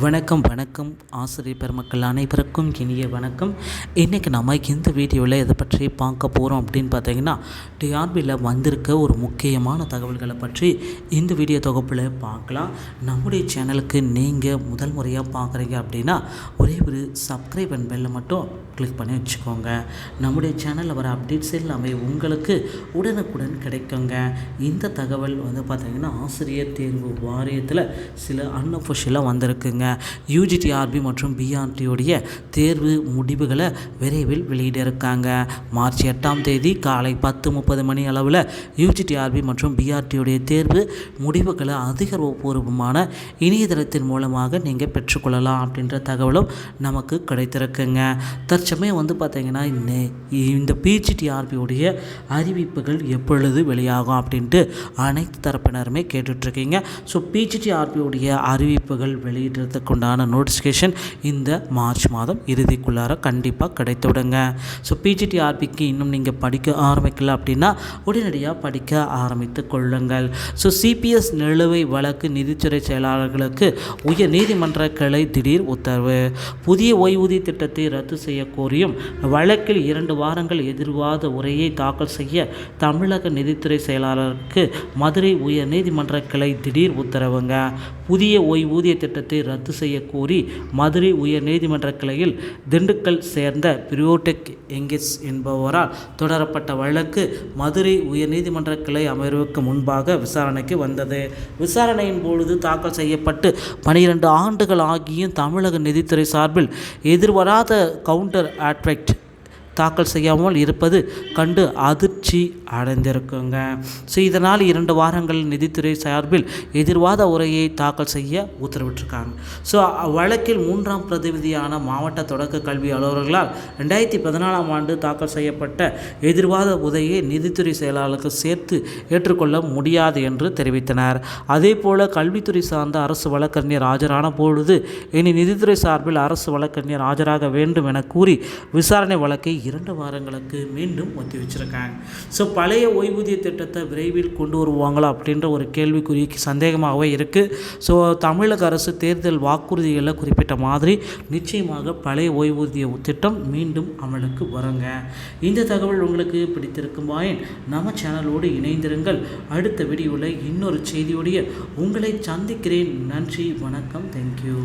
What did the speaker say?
வணக்கம் வணக்கம். ஆசிரியர் பெருமக்கள் அனைவருக்கும் இனிய வணக்கம். இன்றைக்கி நம்ம இந்த வீடியோவில் எதை பற்றி பார்க்க போகிறோம் அப்படின்னு பார்த்தீங்கன்னா டிஆர்பியில் வந்திருக்க ஒரு முக்கியமான தகவல்களை பற்றி இந்த வீடியோ தொகுப்பில் பார்க்கலாம். நம்முடைய சேனலுக்கு நீங்கள் முதல் முறையாக பார்க்குறீங்க அப்படின்னா ஒரே ஒரு சப்ஸ்கிரைப் அண்ட் பெல்லை மட்டும் கிளிக் பண்ணி வச்சுக்கோங்க. நம்முடைய சேனலில் வர அப்டேட்ஸ் எல்லாமே உங்களுக்கு உடனுக்குடன் கிடைக்குங்க. இந்த தகவல் வந்து பார்த்திங்கன்னா ஆசிரியர் தேர்வு வாரியத்தில் சில அன்அஃபிஷியலாக வந்திருக்குங்க. யூஜிடிஆர்பி மற்றும் பிஆர்டியோடைய தேர்வு முடிவுகளை விரைவில் வெளியிட இருக்காங்க மார்ச் எட்டாம் தேதி காலை பத்து முப்பது மணி அளவில் யூஜிடிஆர்பி மற்றும் பிஆர்டியோடைய தேர்வு முடிவுகளை அதிகாரப்பூர்வமான இணையதளத்தின் மூலமாக நீங்கள் பெற்றுக்கொள்ளலாம் அப்படின்ற தகவலும் நமக்கு கிடைத்திருக்குங்க. தற்சமயம் வந்து பார்த்திங்கன்னா இந்த- இந்த அறிவிப்புகள் எப்பொழுது வெளியாகும் அப்படின்ட்டு அனைத்து தரப்பினருமே கேட்டுட்ருக்கீங்க. ஸோ பிஜிடிஆர்பியுடைய அறிவிப்புகள் வெளியிட்டு உண்டான நோட்டிஃபிகேஷன் இந்த மார்ச் மாதம் இறுதிக்குள்ளார கண்டிப்பாக கிடைத்துவிடுங்க ஸோ பிஜிடிஆர்பிக்கு இன்னும் நீங்கள் படிக்க ஆரம்பிக்கல அப்படின்னா உடனடியாக படிக்க ஆரம்பித்து கொள்ளுங்கள். ஸோ சிபிஎஸ் நிலுவை வழக்கு நிதித்துறை செயலாளர்களுக்கு உயர் நீதிமன்ற கிளை திடீர் உத்தரவு. புதிய ஓய்வூதிய திட்டத்தை ரத்து செய்ய கோரியும் வழக்கில் இரண்டு வாரங்கள் எதிர்வாத உரையை தாக்கல் செய்ய தமிழக நிதித்துறை செயலாளருக்கு மதுரை உயர் நீதிமன்ற கிளை திடீர் உத்தரவுங்க. புதிய ஓய்வூதிய திட்டத்தை ரத்து செய்ய கோரி மதுரை உயர் நீதிமன்ற கிளையில் திண்டுக்கல் சேர்ந்த பிரியோடெக் எங்கிஸ் என்பவரால் தொடரப்பட்ட வழக்கு மதுரை உயர்நீதிமன்ற கிளை அமர்வுக்கு முன்பாக விசாரணைக்கு வந்தது. விசாரணையின் பொழுது தாக்கல் செய்யப்பட்டு பனிரெண்டு ஆண்டுகள் ஆகியும் தமிழக நிதித்துறை சார்பில் எதிர்வராத கவுண்டர் ஆட்வெக்ட் தாக்கல் செய்யாமல் இருப்பது கண்டு அதிர்ச்சி அடைந்திருக்குங்க. ஸோ இதனால் இரண்டு வாரங்கள் நிதித்துறை சார்பில் எதிர்வாத உரையை தாக்கல் செய்ய உத்தரவிட்டிருக்காங்க. ஸோ வழக்கில் மூன்றாம் பிரதிநிதியான மாவட்ட தொடக்க கல்வி அலுவலர்களால் ரெண்டாயிரத்தி பதினாலாம் ஆண்டு தாக்கல் செய்யப்பட்ட எதிர்வாத உதையை நிதித்துறை செயலாளருக்கு சேர்த்து ஏற்றுக்கொள்ள முடியாது என்று தெரிவித்தனர். அதே போல கல்வித்துறை சார்ந்த அரசு வழக்கறிஞர் ஆஜரான பொழுது இனி நிதித்துறை சார்பில் அரசு வழக்கறிஞர் ஆஜராக வேண்டும் என கூறி விசாரணை வழக்கை இரண்டு வாரங்களுக்கு மீண்டும் ஒத்தி வச்சிருக்காங்க ஸோ பழைய ஓய்வூதிய திட்டத்தை விரைவில் கொண்டு வருவாங்களா அப்படின்ற ஒரு கேள்விக்குறிக்கு சந்தேகமாகவே இருக்குது ஸோ தமிழக அரசு தேர்தல் வாக்குறுதிகளில் குறிப்பிட்ட மாதிரி நிச்சயமாக பழைய ஓய்வூதிய திட்டம் மீண்டும் அமலுக்கு வருங்க. இந்த தகவல் உங்களுக்கு பிடித்திருக்குமாயின் நம்ம சேனலோடு இணைந்திருங்கள். அடுத்த வீடியோவில் இன்னொரு செய்தியுடைய உங்களை சந்திக்கிறேன். நன்றி வணக்கம். தேங்க்யூ